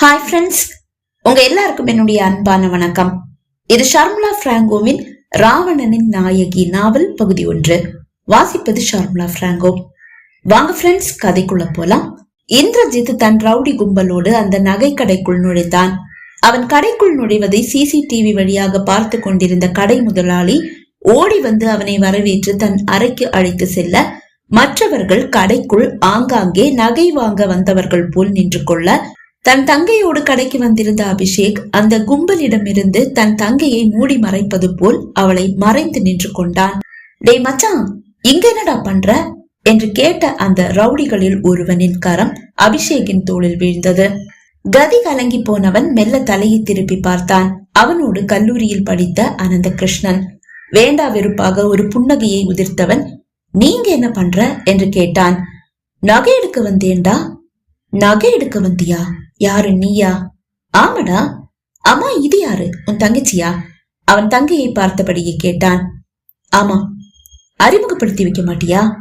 Hi friends உங்க எல்லாருக்கும் என்னுடைய அன்பான வணக்கம். இது ஷர்முலா பிராங்கோவின் ராவணனின் நாயகி நாவல் பகுதி ஒன்று. வாசிப்பது ஷர்முலா பிராங்கோ. வாங்க ஃப்ரெண்ட்ஸ் கதைக்குள்ள போலாம். இந்திரஜித் தன் ரவுடி கும்பலோடு அந்த நகை கடைக்குள் நுழைந்தான். அவன் கடைக்குள் நுழைவதை சிசிடிவி வழியாக பார்த்து கொண்டிருந்த கடை முதலாளி ஓடி வந்து அவனை வரவேற்று தன் அறைக்கு அழைத்து செல்ல மற்றவர்கள் கடைக்குள் ஆங்காங்கே நகை வாங்க வந்தவர்கள் போல் நின்று கொள்ள தன் தங்கையோடு கடைக்கு வந்திருந்த அபிஷேக் அந்த கும்பலிடமிருந்து தன் தங்கையை மூடி மறைப்பது போல் அவளை மறைந்து நின்று கொண்டான். டேய் மச்சான் இங்க என்னடா பண்ற? என்று கேட்ட அந்த ரவுடிகளில் ஒருவனின் கரம் அபிஷேகின் தோளில் வீழ்ந்தது. கதி கலங்கி போனவன் மெல்ல தலையை திருப்பி பார்த்தான். அவனோடு கல்லூரியில் படித்த அனந்த கிருஷ்ணன் வேண்டா வெறுப்பாக ஒரு புன்னகையை உதிர்த்தவன். நீங்க என்ன பண்ற? என்று கேட்டான். நகை எடுக்க வந்தேன்டா. நகை எடுக்க வந்தியா? யாரு நீயா? ஆமாடா. அம்மா இது யாரு? உன் தங்கச்சியா? அவன் தங்கையை பார்த்தபடியே கேட்டான். ஆமா. அறிமுகப்படுத்தி வைக்க மாட்டியா?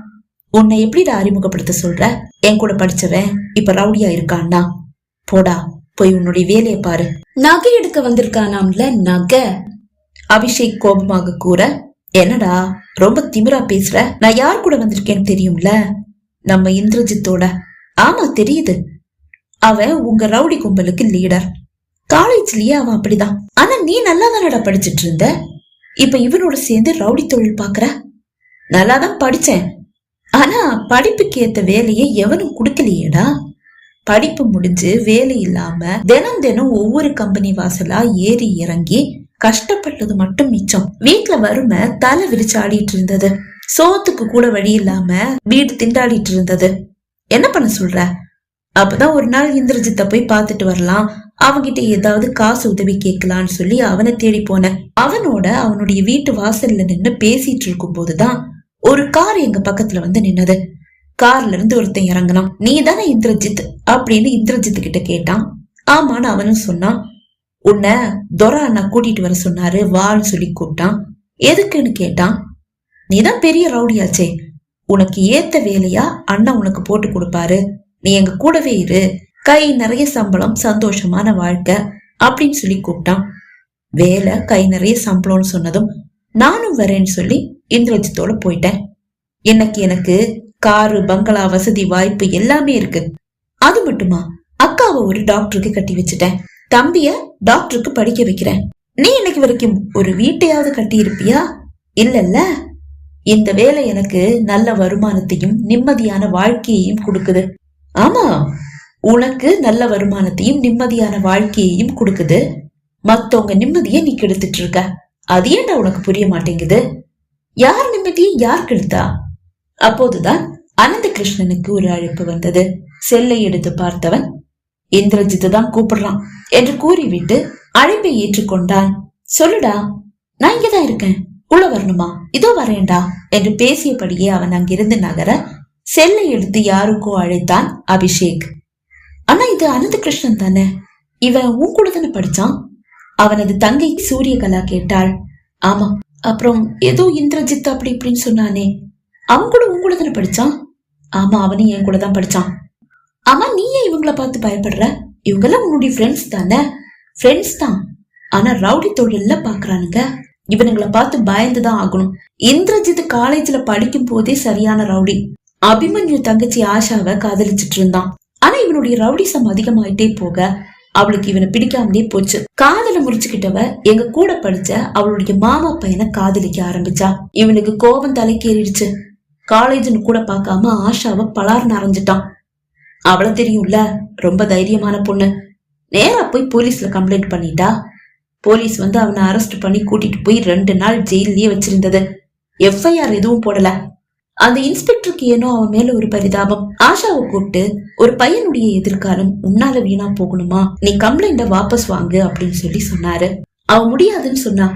உன்னை எப்படிடா அறிமுகப்படுத்த சொல்ற? என் கூட படிச்சவன் இப்ப ரவுடியா இருக்கான்னா? போடா போய் உன்னுடைய வேலையை பாரு. நகை எடுக்க வந்திருக்கானாம்ல நகை. அபிஷேக் கோபமாக கூற என்னடா ரொம்ப திமிரா பேசுற? நான் யார் கூட வந்திருக்கேன்னு தெரியும்ல? நம்ம இந்திரஜித்தோட. ஆமா தெரியுது. அவன் உங்க ரவுடி கும்பலுக்கு லீடர் காலேஜ்லயே அவன் அப்படிதான். ஆனா நீ நல்லா தானடா படிச்சிட்டு இருந்த? இப்ப இவனோட சேர்ந்து ரவுடி தொழில் பாக்குற? நல்லா தான் படிச்சேன். ஆனா படிப்புக்கு ஏத்த வேலையை எவனும் கொடுக்கலையேடா? படிப்பு முடிஞ்சு வேலை இல்லாம தினம் தினம் ஒவ்வொரு கம்பெனி வாசலா ஏறி இறங்கி கஷ்டப்பட்டது மட்டும் மிச்சம். வீட்டுல வறுமை தலை விரிச்சு ஆடிட்டு இருந்தது. சோத்துக்கு கூட வழி இல்லாம வீடு திண்டாடிட்டு இருந்தது. என்ன பண்ண சொல்ற? அப்பதான் ஒரு நாள் இந்திரஜித்த போய் பார்த்துட்டு வரலாம். அவன்கிட்ட ஏதாவது காசு உதவி கேட்கலான்னு சொல்லி அவனை தேடி போனேன். அவனோட அவனுடைய வீட்டு வாசல்ல நின்னு பேசிட்டு இருக்கும் போதுதான் ஒரு கார் எங்க பக்கத்துல வந்து நின்னது. கார்ல இருந்து ஒருத்தன் இறங்கினான். நீ தானே இந்திரஜித்? அப்படின்னு இந்திரஜித் கிட்ட கேட்டான். ஆமான்னு அவனும் சொன்னான். உன்னை துரை அண்ணா கூட்டிட்டு வர சொன்னாரு வான்னு சொல்லி கூப்பிட்டான். எதுக்குன்னு கேட்டான். நீதான் பெரிய ரவுடியாச்சே. உனக்கு ஏத்த வேலையா அண்ணா உனக்கு போட்டு கொடுப்பாரு. நீ எங்க கூடவே இரு. கை நிறைய சம்பளம் சந்தோஷமான வாழ்க்கை அப்படின்னு சொல்லி கூப்பிட்டான். வேலை கை நிறைய சம்பளம்னு சொன்னதும் நானும் வரேன்னு சொல்லி இந்திரஜித்தோட போயிட்டேன். இன்னைக்கு எனக்கு காரு பங்களா வசதி வாய்ப்பு எல்லாமே இருக்கு. அது மட்டுமா? அக்காவை ஒரு டாக்டருக்கு கட்டி வச்சுட்டேன். தம்பிய டாக்டருக்கு படிக்க வைக்கிறேன். நீ இன்னைக்கு வரைக்கும் ஒரு வீட்டையாவது கட்டி இருப்பியா? இல்லல்ல. இந்த வேலை எனக்கு நல்ல வருமானத்தையும் நிம்மதியான வாழ்க்கையையும் கொடுக்குது. ஆமா. உனக்கு நல்ல வருமானத்தையும் நிம்மதியான வாழ்க்கையையும் கொடுக்குது. மத்தவங்க நிம்மதியை நீ கெடுத்துட்டு இருக்க அது ஏன்டா உனக்கு புரிய மாட்டேங்குது? யார் நிம்மதியை யார் கெடுத்தா அப்போதுதான் அனந்த கிருஷ்ணனுக்கு ஒரு அழைப்பு வந்தது. செல்லை எடுத்து பார்த்தவன் இந்திரஜித் தான் கூப்பிடுறான் என்று கூறிவிட்டு அழைப்பை ஏற்றுக்கொண்டான். சொல்லுடா நான் இங்கதான் இருக்கேன். உள்ள வரணுமா? இதோ வரேன்டா என்று பேசியபடியே அவன் அங்கிருந்து நகர செல்லை எடுத்து யாருக்கோ அழைத்தான் அபிஷேக். ஆனா இது அனந்த கிருஷ்ணன் தானே? இவன் உன் கூட தானே படிச்சான்? அவனது தங்கை சூரியகலா கேட்டாள். ஆமா அப்புறம் ஏதோ இந்திரஜித் அப்படி இப்படின்னு சொன்னானே. அவன் கூட உன் கூட தானே படிச்சான்? ஆமா அவனும் என் கூட தான் படிச்சான். ஆமா நீ ஏன் இவங்கள பார்த்து பயப்படுற? இவங்கெல்லாம் உன்னுடைய ஃப்ரெண்ட்ஸ் தானே? ஃப்ரெண்ட்ஸ் தான். ஆனா ரவுடி தொழில பாக்குறானுங்க இவனுங்களை பார்த்து பயந்துதான் ஆகணும். இந்திரஜித் காலேஜ்ல படிக்கும் போதே சரியான ரவுடி. அபிமன்யு தங்கச்சி ஆஷாவை காதலிச்சிட்டு இருந்தான். ஆனா இவனுடைய ரவுடிசம் அதிகமாயிட்டே போக அவளுக்கு இவனை பிடிக்காமலே போச்சு. காதல முறிச்சுக்கிட்டவ எங்க கூட படிச்ச அவளுடைய மாமா பையனை காதலிக்க ஆரம்பிச்சா. இவனுக்கு கோபம் தலைக்கேறிடுச்சு. காலேஜ்னு கூட பார்க்காம ஆஷாவை பலார்னு அரைஞ்சிட்டான். அவளை தெரியும்ல ரொம்ப தைரியமான பொண்ணு. நேரா போய் போலீஸ்ல கம்ப்ளைண்ட் பண்ணிட்டா. போலீஸ் வந்து அவனை அரெஸ்ட் பண்ணி கூட்டிட்டு போய் ரெண்டு நாள் ஜெயிலே வச்சிருந்தது. எஃப்ஐஆர் எதுவும் போடல. அந்த இன்ஸ்பெக்டருக்கு ஏனோ அவன் மேல ஒரு பரிதாபம். ஆஷாவை கூப்பிட்டு ஒரு பையனுடைய எதிர்காலம் உன்னால வீணா போகணுமா? நீ கம்ப்ளைண்ட வாபஸ் வாங்கு அப்படின்னு சொல்லி சொன்னாரு. அவ முடியாதுன்னு சொன்னா.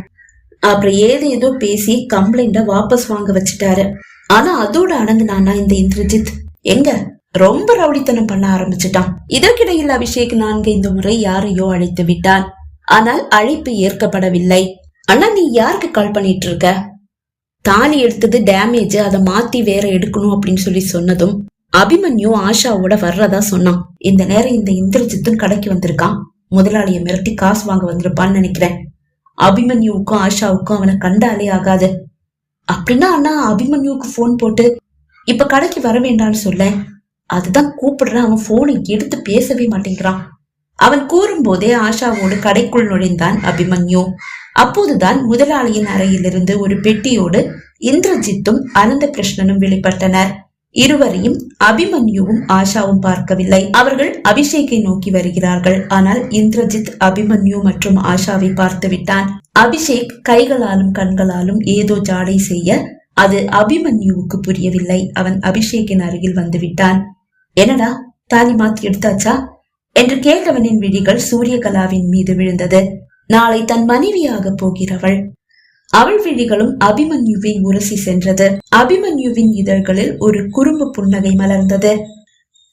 அப்புறம் ஏதோ ஏதோ பேசி கம்ப்ளைண்ட வாபஸ் வாங்க வச்சுட்டாரு. ஆனா அதோட அடங்குனானா இந்த இந்திரஜித்? எங்க? ரொம்ப ரவுடித்தனம் பண்ண ஆரம்பிச்சிட்டான். இதற்கிடையில் அபிஷேக் நான்கு இந்த முறை யாரையோ அழைத்து விட்டான். ஆனால் அழைப்பு ஏற்கப்படவில்லை. அண்ணா நீ யாருக்கு கால் பண்ணிட்டு இருக்க? தாலி எடுத்தது டேமேஜ் அதை மாத்தி வேற எடுக்கணும் அப்படின்னு சொல்லி சொன்னதும் அபிமன்யு ஆஷாவோட வர்றதா சொன்னான். இந்த நேரம் இந்த இந்திரஜித்தும் கடைக்கு வந்திருக்கான். முதலாளிய மிரட்டி காசு வாங்க வந்திருப்பான்னு நினைக்கிறேன். அபிமன்யுவுக்கும் ஆஷாவுக்கும் அவனை கண்டாலே ஆகாது. அப்படின்னா அண்ணா அபிமன்யுவுக்கு போன் போட்டு இப்ப கடைக்கு வர வேண்டாம்னு சொல்ல. அதுதான் கூப்பிடுறேன். அவன் போனை எடுத்து பேசவே மாட்டேங்கிறான். அவன் கூறும்போதே ஆஷாவோடு கடைக்குள் நுழைந்தான் அபிமன்யு. அப்போதுதான் முதலாளியின் அறையிலிருந்து ஒரு பெட்டியோடு இந்திரஜித்தும் அனந்த கிருஷ்ணனும் வெளிப்பட்டனர். இருவரையும் அபிமன்யுவும் ஆஷாவும் பார்க்கவில்லை. அவர்கள் அபிஷேக்கை நோக்கி வருகிறார்கள். ஆனால் இந்திரஜித் அபிமன்யு மற்றும் ஆஷாவை பார்த்து விட்டான். அபிஷேக் கைகளாலும் கண்களாலும் ஏதோ ஜாடை செய்ய அது அபிமன்யுவுக்கு புரியவில்லை. அவன் அபிஷேக்கின் அருகில் வந்து விட்டான். என்னடா தாலி மாத்தி எடுத்தாச்சா? என்று கேட்டவனின் விழிகள் சூரியகலாவின் மீது விழுந்தது. நாளை தன் மனைவியாக போகிறவள். அவள் விழிகளும் அபிமன்யுவை உரசி சென்றது. அபிமன்யுவின் இதழ்களில் ஒரு குறும்பு புன்னகை மலர்ந்தது.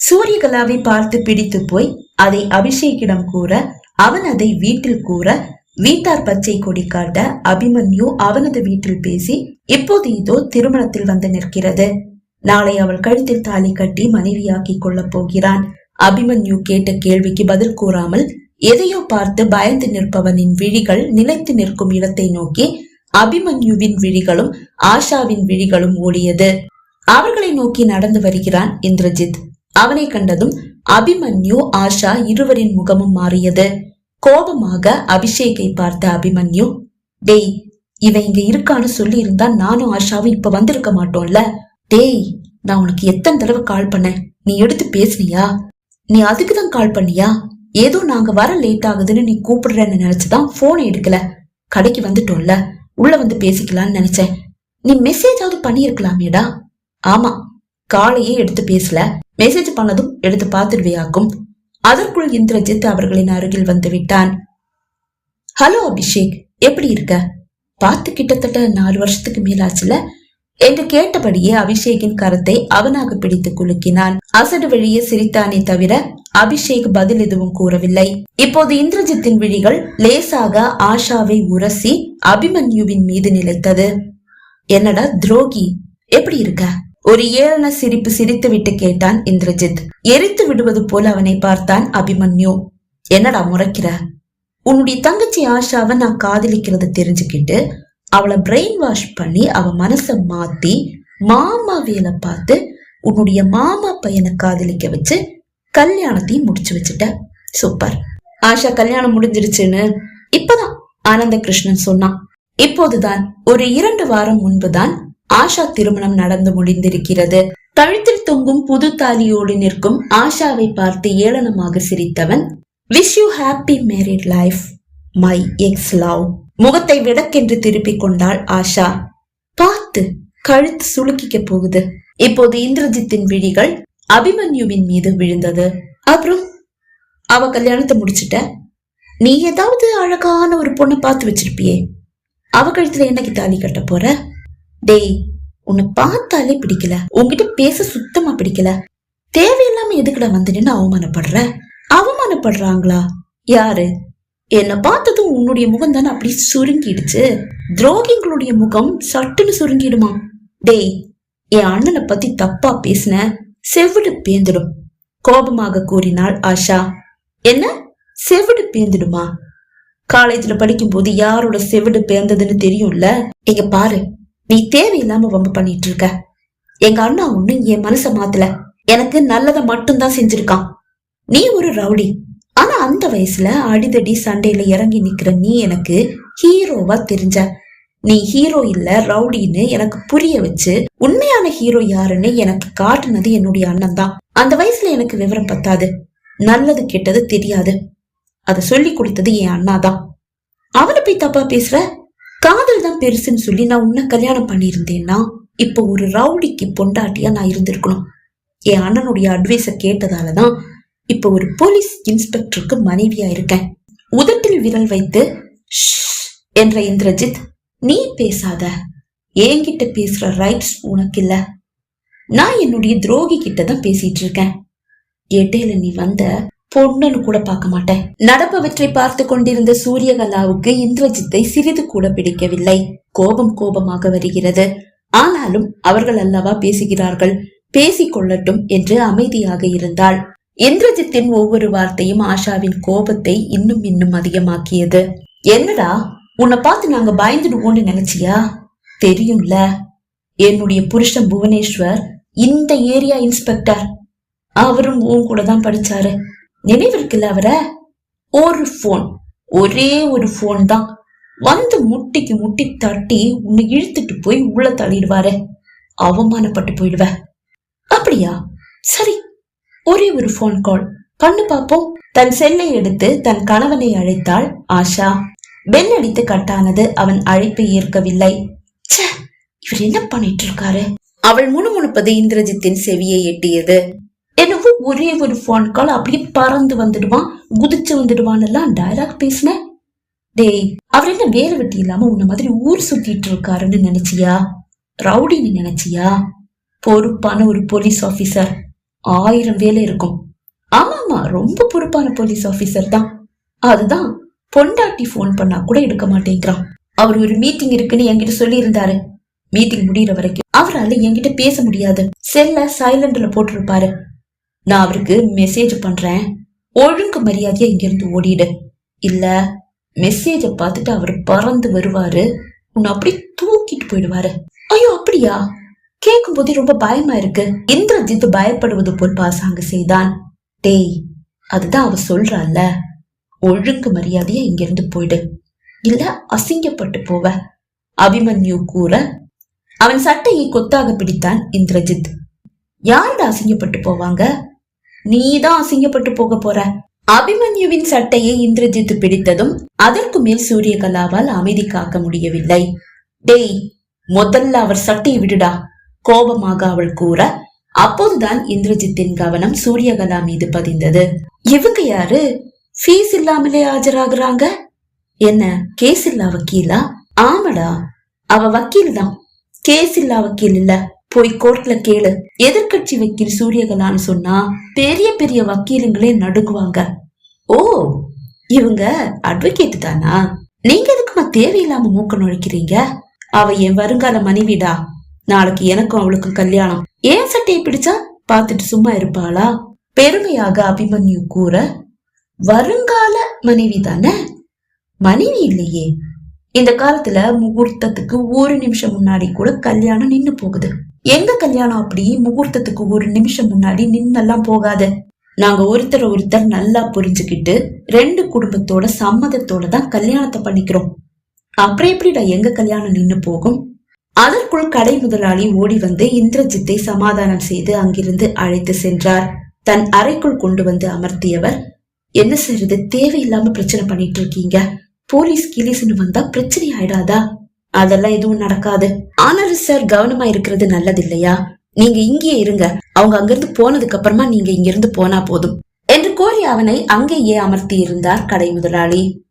சூரியகலாவை பார்த்து பிடித்து போய் அதை அபிஷேக்கிடம் கூற அவன் அதை வீட்டில் கூற வீட்டார் பச்சை கொடி காட்ட அபிமன்யு அவனது வீட்டில் பேசி இப்போது இதோ திருமணத்தில் வந்து நிற்கிறது. நாளை அவள் கழுத்தில் தாலி கட்டி மனைவியாக்கிக் கொள்ளப் போகிறான். அபிமன்யு கேட்ட கேள்விக்கு பதில் கூறாமல் எதையோ பார்த்து பயந்து நிற்பவனின் விழிகள் நிலைத்து நிற்கும் இடத்தை நோக்கி அபிமன்யுவின் விழிகளும் ஆஷாவின் விழிகளும் ஓடியது. அவர்களை நோக்கி நடந்து வருகிறான் இந்திரஜித். அவனை கண்டதும் அபிமன்யு ஆஷா இருவரின் முகமும் மாறியது. கோபமாக அபிஷேகை பார்த்த அபிமன்யு டேய் இவன் இங்க இருக்கான்னு சொல்லி இருந்தா நானும் ஆஷாவும் இப்ப வந்திருக்க மாட்டோம்ல. டேய் நான் உனக்கு எத்தனை தடவை கால் பண்ணேன். நீ எடுத்து பேசுனியா? நீ அதுக்குதான் கால் பண்ணியா? ஏதோ நாங்க வர லேட் ஆகுதுன்னு நீ கூப்பிடுறேன்னு நினைச்சுதான் போன் எடுக்கல. கடைக்கு வந்துட்டோம்ல. உள்ள வந்து பேசிக்கலாம்னு நினைச்சேன். நீ மெசேஜாவது பண்ணியிருக்கலாமேடா. ஆமா காலையே எடுத்து பேசல. மெசேஜ் பண்ணதும் எடுத்து பார்த்துடுவியாக்கும். அதற்குள் இந்திரஜித் அவர்களின் அருகில் வந்து விட்டான். ஹலோ அபிஷேக் எப்படி இருக்க? பார்த்து கிட்டத்தட்ட நாலு வருஷத்துக்கு மேலாச்சுல? என்று கேட்டபடியே அபிஷேகின் கரத்தை அவனாக பிடித்து குலுக்கினான். அசடு வழியே சிரித்தானே தவிர அபிஷேக் பதில் எதுவும் கூறவில்லை. இப்போது இந்திரஜித்தின் விழிகள் லேசாக ஆஷாவை உரசி அபிமன்யுவின் மீது நிலைத்தது. என்னடா துரோகி? எப்படி இருக்க? ஒரு ஏளன சிரிப்பு சிரித்து விட்டு கேட்டான் இந்திரஜித். எரித்து விடுவது போல அவனை பார்த்தான் அபிமன்யு. என்னடா முறைக்கிற? உன்னுடைய தங்கச்சி ஆஷாவை நான் காதலிக்கிறத தெரிஞ்சுக்கிட்டு அவளை பிரெயின் வாஷ் பண்ணி அவ மனச மாத்தி மாமா வேலை பார்த்து உன்னுடைய மாமா பையனை காதலிக்க வச்சு கல்யாணத்தையும் முடிச்சு வச்சுட்ட. சூப்பர் ஆஷா கல்யாணம் முடிஞ்சிருச்சுன்னு இப்பதான் ஆனந்த கிருஷ்ணன் சொன்னான். இப்போதுதான் ஒரு இரண்டு வாரம் முன்புதான் ஆஷா திருமணம் நடந்து முடிந்திருக்கிறது. கழுத்தில் தொங்கும் புது தாலியோடு நிற்கும் ஆஷாவை பார்த்து ஏளனமாக சிரித்தவன் wish you happy married life my ex love முகத்தை விடக்கென்று திருப்பிக் கொண்டாள் ஆஷா. பார்த்து கழுத்து சுளுக்கிக்க போகுது. இப்போது இந்திரஜித்தின் விழிகள் அபிமன்யுவின் மீது விழுந்தது. அப்புறம் அவ கல்யாணத்தை முடிச்சிட்ட. நீ ஏதாவது அழகான ஒரு பொண்ணை பார்த்து வச்சிருப்பியே. அவ கழுத்துல என்னைக்கு தாலி கட்ட போற? டேய் உன்னை பார்த்தாலே பிடிக்கல. உன்கிட்ட பேச சுத்தமா பிடிக்கல. தேவையில்லாம எதுக்குடா வந்து அவமானப்படுற? அவமானப்படுறாங்களா? யாரு? என்னை பார்த்ததும் உன்னுடைய முகம் தானே அப்படி சுருங்கிடுச்சு. துரோகிங்களுடைய முகம் சட்டுன்னு சுருங்கிடுமா? டேய் என் அண்ணனை பத்தி தப்பா பேசின. செவிடு பேந்துடும். கோபமாக கூறினாள் ஆஷா. என்ன? செவிடு பேந்துடுமா? காலேஜ்ல படிக்கும் போது யாரோட செவிடு பேர்ந்ததுன்னு தெரியும்ல? இங்க பாரு நீ தேவையில்லாம வம்பு பண்ணிட்டு இருக்க எங்க அண்ணா ஒண்ணும் என் மனச மாத்தல. எனக்கு நல்லதை மட்டும்தான் செஞ்சிருக்கான். நீ ஒரு ரவுடி. ஆனா அந்த வயசுல அடிதடி சண்டையில இறங்கி நிக்கிற நீ எனக்கு ஹீரோவா தெரிஞ்ச. நீ ஹீரோ இல்ல ரவுடின்னு எனக்கு புரிய வச்சு உண்மையான ஹீரோ யாருன்னு எனக்கு காட்டுனது என்னுடைய அண்ணன் தான் அந்த வயசுல எனக்கு விவரம் பத்தாது. நல்லது கெட்டது தெரியாது. அதை சொல்லி கொடுத்தது என் அண்ணா தான் அவனை போய் தப்பா பேசுற? காதல் தான் பெருசுன்னு சொல்லி நான் உன்ன கல்யாணம் பண்ணியிருந்தேன்னா இப்போ ஒரு ரவுடிக்கு பொண்டாட்டியா நான் இருந்திருக்கணும். என் அண்ணனுடைய அட்வைஸ கேட்டதாலதான் இப்ப ஒரு போலீஸ் இன்ஸ்பெக்டருக்கு மனைவியா இருக்கேன். உதட்டில் விரல் வைத்து "ஷ்ஷ்" என்ற இந்திரஜித் நீ பேசாத. என்கிட்ட பேசுற ரைட்ஸ் உனக்கு இல்ல நான் என்னுடைய துரோகி கிட்ட தான் பேசிட்டு இருக்கேன். இடையில நீ வந்த பொண்ணுன்னு கூட பார்க்க மாட்டேன். நடப்பவற்றை பார்த்து கொண்டிருந்த சூரியகலாவுக்கு இந்திரஜித்தை சிறிது கூட பிடிக்கவில்லை. கோபம் கோபமாக வருகிறது. ஆனாலும் அவர்கள் அல்லவா பேசுகிறார்கள்? பேசிக்கொள்ளட்டும் என்று அமைதியாக இருந்தாள். இந்திரஜித்தின் ஒவ்வொரு வார்த்தையும் ஆஷாவின் கோபத்தை இன்னும் இன்னும் அதிகமாக்கியது. என்னடா? உன்னை பார்த்து நாங்க பயந்துடுவோம்னு நினைச்சியா? தெரியும்ல. என்னுடைய புருஷன் புவனேஸ்வர் இந்த ஏரியா இன்ஸ்பெக்டர். அவரும் உன் கூட தான் படிச்சாரு. நினைவிருக்குல்ல அவரை? ஒரு போன் ஒரே ஒரு போன் தான். வந்து முட்டிக்கு முட்டி தட்டி உன்னை இழுத்துட்டு போய் உள்ள தள்ளிடுவாரு. அவமானப்பட்டு போயிடுவ. அப்படியா? சரி. ஒரே ஒரு ஃபோன் கால் பண்ணு பாப்போம். தன் செல்லை எடுத்து தன் கணவனை அழைத்தாள் ஆஷா. பெல் அடித்து கட்டானது அவன் அழைப்பை ஏற்கவில்லை. ச்சே இவர் என்ன பண்ணிட்டு இருக்காரு அவள் முணுமுணுப்பது இந்திரஜித்தின் செவியை எட்டியது. என்னவோ ஒரே ஒரு ஃபோன் கால் அப்படியே பறந்து வந்துடுவான் குதிச்சு வந்துடுவான் எல்லாம் டயலாக் பேசின. டேய் அவர் என்ன வேலை வெட்டி இல்லாம உன்ன மாதிரி ஊர் சுத்திட்டு இருக்காருன்னு நினைச்சியா? ரவுடின்னு நினைச்சியா? பொறுப்பான ஒரு போலீஸ் ஆபீசர் ஆயிரம் வேலை இருக்கும். ஆமாமா ரொம்ப பொறுப்பான போலீஸ் ஆபீசர் தான். அதுதான் பொண்டாட்டி ஃபோன் பண்ணா கூட எடுக்க மாட்டேங்கிறான். அவர் ஒரு மீட்டிங் இருக்குன்னு என்கிட்ட சொல்லி இருந்தாரு மீட்டிங் முடியிற வரைக்கும் அவரால என்கிட்ட பேச முடியாது. செல்ல சைலண்ட்ல போட்டிருப்பாரு. நான் அவருக்கு மெசேஜ் பண்றேன். ஒழுங்கு மரியாதையா இங்கிருந்து ஓடிடு. இல்ல மெசேஜ பார்த்துட்டு அவர் பறந்து வருவாரு. உன்னை அப்படி தூக்கிட்டு போயிடுவாரு. ஐயோ அப்படியா? கேட்கும் போதே ரொம்ப பயமா இருக்கு. இந்திரஜித் பயப்படுவது போல் பாசாங்க செய்தான். டேய் அதுதான் அவ சொல்றாள்ல ஒழுங்கு மரியாதையா இங்கிருந்து போயிடு. இல்ல அசிங்கப்பட்டு போவ. அபிமன்யு கூற அவன் சட்டையை கொத்தாக பிடித்தான் இந்திரஜித். யாருடா அசிங்கப்பட்டு போவாங்க? நீதான் அசிங்கப்பட்டு போக போற. அபிமன்யுவின் சட்டையை இந்திரஜித் பிடித்ததும் அதற்கு மேல் சூரியகலாவால் அமைதி காக்க முடியவில்லை. டேய் முதல்ல அவர் சட்டையை விடுடா கோபமாக அவள் கூற. அப்போதுதான் இந்திரஜித்தின் கவனம் சூரியகலா மீது பதிந்தது. இவங்க யாரு? ஃபீஸ் இல்லாமலே ஆஜராகுறாங்க? என்ன கேஸ் இல்லா வக்கீலா? ஆமடா அவ வக்கீல் தான் கேஸ் இல்லா வக்கீல் இல்ல. போய் கோர்ட்ல கேளு. எதிர்க்கட்சி வக்கீல் சூரியகலான்னு சொன்னா பெரிய பெரிய வக்கீலுங்களே நடுங்குவாங்க. ஓ இவங்க அட்வொகேட் தானா? நீங்க எதுக்குமா தேவையில்லாம மூக்க நுழைக்கிறீங்க? அவ என் வருங்கால மனைவிடா. நாளைக்கு எனக்கும் அவளுக்கும் கல்யாணம். ஏன் சட்டையை பிடிச்சா? பார்த்துட்டு சும்மா இருப்பாளா? பெருமையாக அபிமன்யு கூற வருங்கால மனைவி தானே மனைவி இல்லையே. இந்த காலத்துல முகூர்த்தத்துக்கு ஒரு நிமிஷம் முன்னாடி கூட கல்யாணம் நின்னு போகுது. எங்க கல்யாணம் அப்படி முகூர்த்தத்துக்கு ஒரு நிமிஷம் முன்னாடி நின்னெல்லாம் போகாது. நாங்க ஒருத்தர் ஒருத்தர் நல்லா புரிஞ்சுக்கிட்டு ரெண்டு குடும்பத்தோட சம்மதத்தோட தான் கல்யாணத்தை பண்ணிக்கிறோம். அப்புறம் எப்படிடா எங்க கல்யாணம் நின்னு போகும்? அதற்குள் கடை முதலாளி ஓடி வந்து இந்திரஜித்தை சமாதானம் செய்து அங்கிருந்து அழைத்து சென்றார். தன் அறைக்குள் கொண்டு வந்து அமர்த்தியவர் என்ன செய்யறது தேவையில்லாம பிரச்சனை பண்ணிட்டு இருக்கீங்க போலீஸ் கிலீஸ்னு வந்தா பிரச்சனை ஆயிடாதா? அதெல்லாம் எதுவும் நடக்காது. ஆனாலும் சார் கவனமா இருக்கிறது நல்லது இல்லையா நீங்க இங்கேயே இருங்க. அவங்க அங்கிருந்து போனதுக்கு அப்புறமா நீங்க இங்கிருந்து போனா போதும். என்று கோரி அவனை அங்கேயே அமர்த்தி இருந்தார் கடை முதலாளி.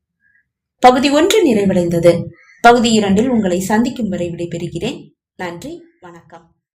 பகுதி ஒன்று நிறைவடைந்தது. பகுதி இரண்டில் உங்களை சந்திக்கும் வரை விடைபெறுகிறேன். நன்றி. வணக்கம்.